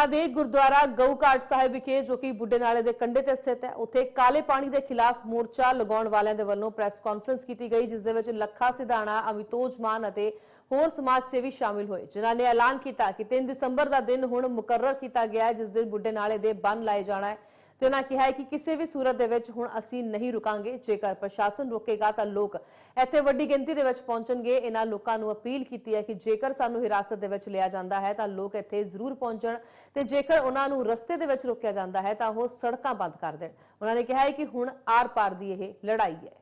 ਲੁਧਿਆਣਾ ਦੇ ਗੁਰਦੁਆਰਾ ਗਊਘਾਟ ਸਾਹਿਬ ਵਿਖੇ, ਜੋ ਕਿ ਬੁੱਢੇ ਨਾਲੇ ਦੇ ਕੰਢੇ ਤੇ ਸਥਿਤ ਹੈ, ਉੱਥੇ ਕਾਲੇ ਪਾਣੀ ਦੇ ਖਿਲਾਫ ਮੋਰਚਾ ਲਗਾਉਣ ਵਾਲਿਆਂ ਦੇ ਵੱਲੋਂ ਪ੍ਰੈਸ ਕਾਨਫਰੰਸ ਕੀਤੀ ਗਈ, ਜਿਸ ਦੇ ਵਿੱਚ ਲੱਖਾ ਸਿਧਾਣਾ ਅਮਿਤੋਜ ਮਾਨ ਅਤੇ ਹੋਰ ਸਮਾਜ ਸੇਵੀ ਸ਼ਾਮਿਲ ਹੋਏ, ਜਿਨ੍ਹਾਂ ਨੇ ਐਲਾਨ ਕੀਤਾ ਕਿ 3 ਦਸੰਬਰ ਦਾ ਦਿਨ ਹੁਣ ਮੁਕਰਰ ਕੀਤਾ ਗਿਆ ਹੈ, ਜਿਸ ਦਿਨ ਬੁੱਢੇ ਨਾਲੇ ਦੇ ਬੰਨ ਲਾਏ ਜਾਣਾ ਹੈ। ਤੇ ਉਹਨਾਂ ਕਿਹਾ ਹੈ ਕਿ ਕਿਸੇ ਵੀ ਸੂਰਤ ਦੇ ਵਿੱਚ ਹੁਣ ਅਸੀਂ ਨਹੀਂ ਰੁਕਾਂਗੇ। ਜੇਕਰ ਪ੍ਰਸ਼ਾਸਨ ਰੋਕੇਗਾ ਤਾਂ ਲੋਕ ਇੱਥੇ ਵੱਡੀ ਗਿਣਤੀ ਦੇ ਵਿੱਚ ਪਹੁੰਚਣਗੇ। ਇਹਨਾਂ ਲੋਕਾਂ ਨੂੰ ਅਪੀਲ ਕੀਤੀ ਹੈ ਕਿ ਜੇਕਰ ਸਾਨੂੰ ਹਿਰਾਸਤ ਦੇ ਵਿੱਚ ਲਿਆ ਜਾਂਦਾ ਹੈ ਤਾਂ ਲੋਕ ਇੱਥੇ ਜ਼ਰੂਰ ਪਹੁੰਚਣ ਤੇ ਜੇਕਰ ਉਹਨਾਂ ਨੂੰ ਰਸਤੇ ਦੇ ਵਿੱਚ ਰੋਕਿਆ ਜਾਂਦਾ ਹੈ ਤਾਂ ਉਹ ਸੜਕਾਂ ਬੰਦ ਕਰ ਦੇਣ। ਉਹਨਾਂ ਨੇ ਕਿਹਾ ਹੈ ਕਿ ਹੁਣ ਆਰ-ਪਾਰ ਦੀ ਇਹ ਲੜਾਈ ਹੈ।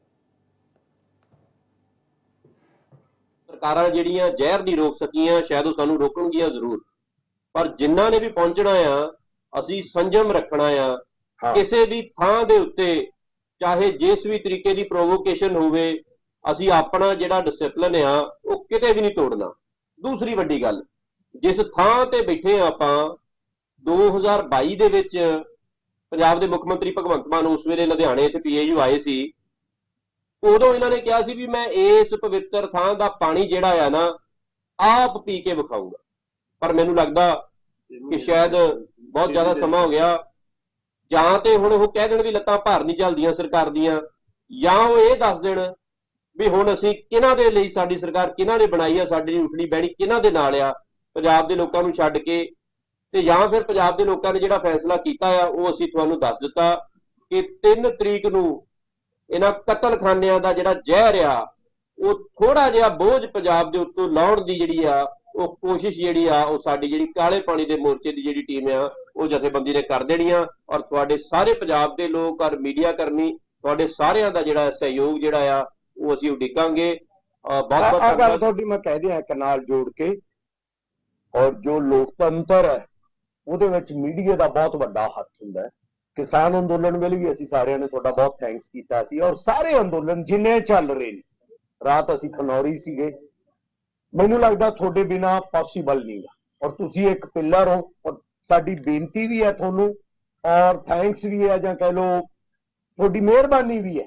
ਸਰਕਾਰਾਂ ਜਿਹੜੀਆਂ ਜ਼ਹਿਰ ਨਹੀਂ ਰੋਕ ਸਕੀਆਂ, ਸ਼ਾਇਦ ਉਹ ਸਾਨੂੰ ਰੋਕਣਗੀਆਂ ਜ਼ਰੂਰ। ਪਰ ਜਿਨ੍ਹਾਂ ਨੇ ਵੀ ਪਹੁੰਚਣਾ ਆ, ਅਸੀਂ ਸੰਜਮ ਰੱਖਣਾ ਆ ਕਿਸੇ ਵੀ ਥਾਂ ਦੇ ਉੱਤੇ ਚਾਹੇ ਜਿਸ ਵੀ ਤਰੀਕੇ ਦੀ ਪ੍ਰੋਵੋਕੇਸ਼ਨ ਹੋਵੇ ਅਸੀਂ ਆਪਣਾ ਜਿਹੜਾ ਡਿਸਪਲਿਨ ਆ ਉਹ ਕਿਤੇ ਵੀ ਨਹੀਂ ਤੋੜਨਾ। ਦੂਸਰੀ ਵੱਡੀ ਗੱਲ ਜਿਸ ਥਾਂ ਤੇ ਬੈਠੇ ਆਪਾਂ 2022 ਦੇ ਵਿੱਚ ਪੰਜਾਬ ਦੇ ਮੁੱਖ ਮੰਤਰੀ ਭਗਵੰਤ ਮਾਨ ਉਸ ਵੇਲੇ ਲੁਧਿਆਣੇ ਇੱਥੇ ਪੀਏਯੂ ਆਏ ਸੀ ਉਦੋਂ ਇਹਨਾਂ ਨੇ ਕਿਹਾ ਸੀ ਵੀ ਮੈਂ ਇਸ ਪਵਿੱਤਰ ਥਾਂ ਦਾ ਪਾਣੀ ਜਿਹੜਾ ਆ ਨਾ ਆਪ ਪੀ ਕੇ ਵਿਖਾਊਂਗਾ। ਪਰ ਮੈਨੂੰ ਲੱਗਦਾ ਕਿ ਸ਼ਾਇਦ ਬਹੁਤ ਜ਼ਿਆਦਾ ਸਮਾਂ ਹੋ ਗਿਆ ਜਾਂ ਤੇ ਹੁਣ ਉਹ ਕਹਿ ਦੇਣ ਵੀ ਲੱਤਾਂ ਭਾਰ ਨਹੀਂ ਚੱਲਦੀਆਂ ਸਰਕਾਰ ਦੀਆਂ, ਜਾਂ ਉਹ ਇਹ ਦੱਸ ਦੇਣ ਵੀ ਹੁਣ ਅਸੀਂ ਕਿਹਨਾਂ ਦੇ ਲਈ ਸਾਡੀ ਸਰਕਾਰ ਕਿਹਨਾਂ ਨੇ ਬਣਾਈ ਆ, ਸਾਡੀ ਉਠਣੀ ਬਹਿਣੀ ਕਿਹਨਾਂ ਦੇ ਨਾਲ ਆ? ਪੰਜਾਬ ਦੇ ਲੋਕਾਂ ਨੂੰ ਛੱਡ ਕੇ ਤੇ ਜਾਂ ਫਿਰ ਪੰਜਾਬ ਦੇ ਲੋਕਾਂ ਨੇ ਜਿਹੜਾ ਫੈਸਲਾ ਕੀਤਾ ਆ, ਉਹ ਅਸੀਂ ਤੁਹਾਨੂੰ ਦੱਸ ਦਿੱਤਾ ਕਿ 3 ਤਰੀਕ ਨੂੰ ਇਹਨਾਂ ਕਤਲਖਾਨਿਆਂ ਦਾ ਜਿਹੜਾ ਜ਼ਹਿਰ ਆ, ਉਹ ਥੋੜਾ ਜਿਹਾ ਬੋਝ ਪੰਜਾਬ ਦੇ ਉੱਤੋਂ ਲਾਉਣ ਦੀ ਜਿਹੜੀ ਆ, ਉਹ ਕੋਸ਼ਿਸ਼ ਜਿਹੜੀ ਆ, ਉਹ ਸਾਡੀ ਜਿਹੜੀ ਕਾਲੇ ਪਾਣੀ ਦੇ ਮੋਰਚੇ ਦੀ ਜਿਹੜੀ ਟੀਮ ਆ ਉਹ ਜਥੇਬੰਦੀ ਨੇ ਕਰ ਦੇਣੀਆਂ ਔਰ ਤੁਹਾਡੇ ਸਾਰੇ ਪੰਜਾਬ ਦੇ ਲੋਕ ਔਰ ਮੀਡੀਆ ਕਰਮੀ ਤੁਹਾਡੇ ਸਾਰਿਆਂ ਦਾ ਜਿਹੜਾ ਸਹਿਯੋਗ ਜਿਹੜਾ ਆ ਉਹ ਅਸੀਂ ਉਡੀਕਾਂਗੇ। ਬਹੁਤ ਬਹੁਤ ਆ ਗੱਲ ਤੁਹਾਡੀ ਮੈਂ ਕਹਿ ਦਿਆਂ ਇੱਕ ਨਾਲ ਜੋੜ ਕੇ। ਔਰ ਜੋ ਲੋਕਤੰਤਰ ਹੈ ਉਹਦੇ ਵਿੱਚ ਮੀਡੀਆ ਦਾ ਬਹੁਤ ਵੱਡਾ ਹੱਥ ਹੁੰਦਾ ਹੈ। ਕਿਸਾਨ ਅੰਦੋਲਨ ਵੇਲੇ ਵੀ ਅਸੀਂ ਸਾਰਿਆਂ ਨੇ ਤੁਹਾਡਾ ਬਹੁਤ ਥੈਂਕਸ ਕੀਤਾ ਸੀ। ਔਰ ਸਾਰੇ ਅੰਦੋਲਨ ਜਿੰਨੇ ਚੱਲ ਰਹੇ ਨੇ ਰਾਤ ਅਸੀਂ ਫਨੌਰੀ ਸੀਗੇ। ਮੈਨੂੰ ਲੱਗਦਾ ਤੁਹਾਡੇ ਬਿਨਾ ਪੋਸੀਬਲ ਨਹੀਂਗਾ ਔਰ ਤੁਸੀਂ ਇੱਕ ਪਿੱਲਰ ਹੋ ਔਰ ਸਾਡੀ ਬੇਨਤੀ ਵੀ ਹੈ ਤੁਹਾਨੂੰ ਔਰ ਥੈਂਕਸ ਵੀ ਹੈ ਜਾਂ ਕਹਿ ਲਓ ਤੁਹਾਡੀ ਮਿਹਰਬਾਨੀ ਵੀ ਹੈ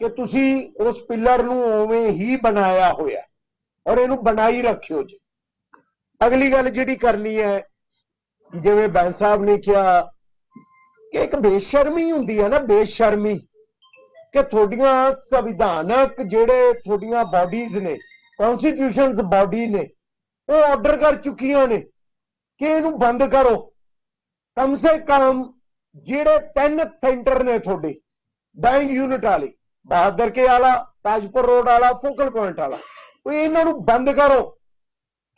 ਕਿ ਤੁਸੀਂ ਉਸ ਪਿੱਲਰ ਨੂੰ ਉਵੇਂ ਹੀ ਬਣਾਇਆ ਹੋਇਆ ਔਰ ਇਹਨੂੰ ਬਣਾਈ ਰੱਖਿਓ ਜੀ। ਅਗਲੀ ਗੱਲ ਜਿਹੜੀ ਕਰਨੀ ਹੈ ਜਿਵੇਂ ਬੈਂਸ ਸਾਹਿਬ ਨੇ ਕਿਹਾ ਕਿ ਇੱਕ ਬੇਸ਼ਰਮੀ ਹੁੰਦੀ ਹੈ ਨਾ, ਬੇਸ਼ਰਮੀ ਕਿ ਤੁਹਾਡੀਆਂ ਸੰਵਿਧਾਨਕ ਜਿਹੜੇ ਤੁਹਾਡੀਆਂ ਬਾਡੀਜ਼ ਨੇ ਕਨਸਟੀਟਿਊਸ਼ਨਸ ਬਾਡੀ ਨੇ, ਉਹ ਆਰਡਰ ਕਰ ਚੁੱਕੀਆਂ ਨੇ। ਕਿ ਇਹਨੂੰ ਬੰਦ ਕਰੋ। ਕਮ ਸੇ ਕਮ ਜਿਹੜੇ ਤਿੰਨ ਸੈਂਟਰ ਨੇ ਤੁਹਾਡੇ ਡਾਈਂਗ ਯੂਨਿਟ ਵਾਲੇ, ਬਹਾਦਰ ਕੇ ਵਾਲਾ, ਤਾਜਪੁਰ ਰੋਡ ਵਾਲਾ, ਫੋਕਲ ਪੁਆਇੰਟ ਵਾਲਾ, ਉਹ ਇਹਨਾਂ ਨੂੰ ਬੰਦ ਕਰੋ।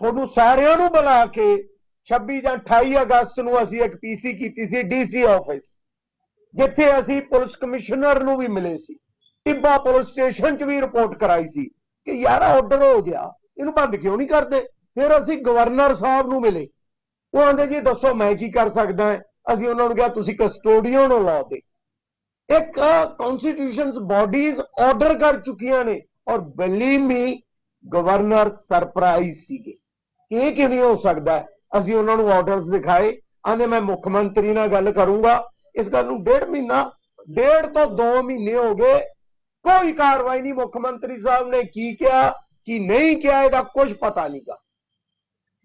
ਤੁਹਾਨੂੰ ਸਾਰਿਆਂ ਨੂੰ ਬੁਲਾ ਕੇ 26 ਜਾਂ 28 ਅਗਸਤ ਨੂੰ ਅਸੀਂ ਇੱਕ ਪੀਸੀ ਕੀਤੀ ਸੀ ਡੀਸੀ ਆਫਿਸ ਜਿੱਥੇ ਅਸੀਂ ਪੁਲਿਸ ਕਮਿਸ਼ਨਰ ਨੂੰ ਵੀ ਮਿਲੇ ਸੀ। ਟਿੱਬਾ ਪੁਲਿਸ ਸਟੇਸ਼ਨ 'ਚ ਵੀ ਰਿਪੋਰਟ ਕਰਾਈ ਸੀ ਕਿ ਯਾਰ ਆਰਡਰ ਹੋ ਗਿਆ, ਇਹਨੂੰ ਬੰਦ ਕਿਉਂ ਨਹੀਂ ਕਰਦੇ? ਫਿਰ ਅਸੀਂ ਗਵਰਨਰ ਸਾਹਿਬ ਨੂੰ ਮਿਲੇ। ਉਹ ਆਂਦੇ ਜੀ, ਦੱਸੋ ਮੈਂ ਕੀ ਕਰ ਸਕਦਾ ਅਸੀਂ ਉਹਨਾਂ ਨੂੰ ਕਿਹਾ, ਤੁਸੀਂ ਕਸਟੋਡੀਅਨ ਹੋ ਲਾਅ ਦੇ। ਇੱਕ ਕਨਸਟੀਟਿਊਸ਼ਨਸ ਬਾਡੀਜ਼ ਆਰਡਰ ਕਰ ਚੁੱਕੀਆਂ ਨੇ। ਔਰ ਬਲੀਵ ਮੀ ਗਵਰਨਰ ਸਰਪ੍ਰਾਈਜ਼ ਸੀਗੇ। ਇਹ ਕਿਵੇਂ ਹੋ ਸਕਦਾ ਅਸੀਂ ਉਹਨਾਂ ਨੂੰ ਆਰਡਰਸ ਦਿਖਾਏ। ਆਂਦੇ, ਮੈਂ ਮੁੱਖ ਮੰਤਰੀ ਨਾਲ ਗੱਲ ਕਰੂੰਗਾ। ਇਸ ਗੱਲ ਨੂੰ ਡੇਢ ਮਹੀਨਾ, ਡੇਢ ਤੋਂ 2 ਮਹੀਨੇ ਹੋ ਗਏ। ਕੋਈ ਕਾਰਵਾਈ ਨਹੀਂ ਮੁੱਖ ਮੰਤਰੀ ਸਾਹਿਬ ਨੇ ਕੀ ਕਿਹਾ, ਕੀ ਨਹੀਂ ਕਿਹਾ, ਇਹਦਾ ਕੁਝ ਪਤਾ ਨਹੀਂਗਾ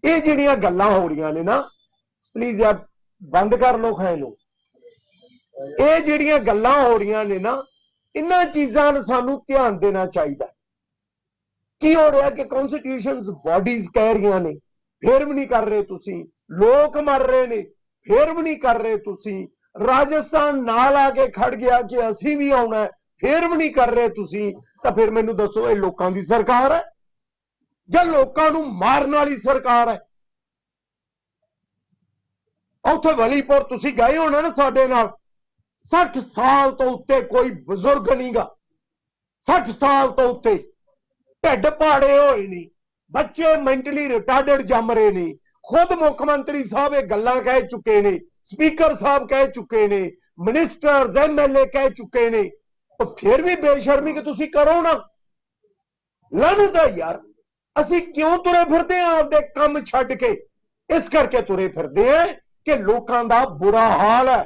ਇਹ ਜਿਹੜੀਆਂ ਗੱਲਾਂ ਹੋ ਰਹੀਆਂ ਨੇ ਨਾ ਪਲੀਜ਼ ਯਾਰ ਬੰਦ ਕਰ ਲੋ ਖਾਏ ਨੂੰ। ਇਹ ਜਿਹੜੀਆਂ ਗੱਲਾਂ ਹੋ ਰਹੀਆਂ ਨੇ ਨਾ ਇਹਨਾਂ ਚੀਜ਼ਾਂ ਨੂੰ ਸਾਨੂੰ ਧਿਆਨ ਦੇਣਾ ਚਾਹੀਦਾ। ਕੀ ਹੋ ਰਿਹਾ ਕਿ ਕਨਸਟੀਟਿਊਸ਼ਨਸ ਬਾਡੀਜ਼ ਕਹਿ ਰਹੀਆਂ ਨੇ ਫਿਰ ਵੀ ਨਹੀਂ ਕਰ ਰਹੇ ਤੁਸੀਂ। ਲੋਕ ਮਰ ਰਹੇ ਨੇ ਫਿਰ ਵੀ ਨਹੀਂ ਕਰ ਰਹੇ ਤੁਸੀਂ। ਰਾਜਸਥਾਨ ਨਾਲ ਆ ਕੇ ਖੜ ਗਿਆ ਕਿ ਅਸੀਂ ਵੀ ਆਉਣਾ ਹੈ, ਫਿਰ ਵੀ ਨਹੀਂ ਕਰ ਰਹੇ ਤੁਸੀਂ। ਤਾਂ ਫਿਰ ਮੈਨੂੰ ਦੱਸੋ ਇਹ ਲੋਕਾਂ ਦੀ ਸਰਕਾਰ ਹੈ? ਜਾਂ ਲੋਕਾਂ ਨੂੰ ਮਾਰਨ ਵਾਲੀ ਸਰਕਾਰ ਹੈ। ਉੱਥੇ ਵਲੀਪੁਰ ਤੁਸੀਂ ਗਏ ਹੋਣਾ ਨਾ ਸਾਡੇ ਨਾਲ 60 ਸਾਲ ਤੋਂ ਉੱਤੇ ਕੋਈ ਬਜ਼ੁਰਗ ਨਹੀਂਗਾ। 60 ਸਾਲ ਤੋਂ ਉੱਤੇ ਢਿੱਡ ਪਾੜੇ ਹੋਏ ਨੇ, ਬੱਚੇ ਮੈਂਟਲੀ ਰਿਟਾਰਡਡ ਜੰਮ ਰਹੇ ਨੇ। ਖੁਦ ਮੁੱਖ ਮੰਤਰੀ ਸਾਹਿਬ ਇਹ ਗੱਲਾਂ ਕਹਿ ਚੁੱਕੇ ਨੇ, ਸਪੀਕਰ ਸਾਹਿਬ ਕਹਿ ਚੁੱਕੇ ਨੇ ਮਿਨਿਸਟਰਸ ਐਮਐਲਏ ਕਹਿ ਚੁੱਕੇ ਨੇ। ਉਹ ਫਿਰ ਵੀ ਬੇਸ਼ਰਮੀ ਕਿ ਤੁਸੀਂ ਕਰੋ ਨਾ। ਲਾਨਤ ਹੈ ਯਾਰ। ਅਸੀਂ ਕਿਉਂ ਤੁਰੇ ਫਿਰਦੇ ਆਂ? ਆਪਦੇ ਕੰਮ ਛੱਡ ਕੇ। ਇਸ ਕਰਕੇ ਤੁਰੇ ਫਿਰਦੇ ਆਂ ਕਿ ਲੋਕਾਂ ਦਾ ਬੁਰਾ ਹਾਲ ਹੈ।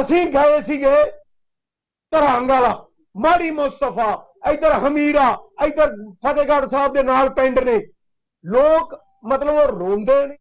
ਅਸੀਂ ਗਏ ਸੀਗੇ ਧਰੰਗ ਵਾਲਾ, ਮਾੜੀ ਮੁਸਤਫਾ, ਇਧਰ ਹਮੀਰਾ, ਇਧਰ ਫਤਿਹਗੜ੍ਹ ਸਾਹਿਬ ਦੇ ਨਾਲ ਪਿੰਡ ਨੇ। ਲੋਕ ਮਤਲਬ ਉਹ ਰੋਂਦੇ ਨੇ।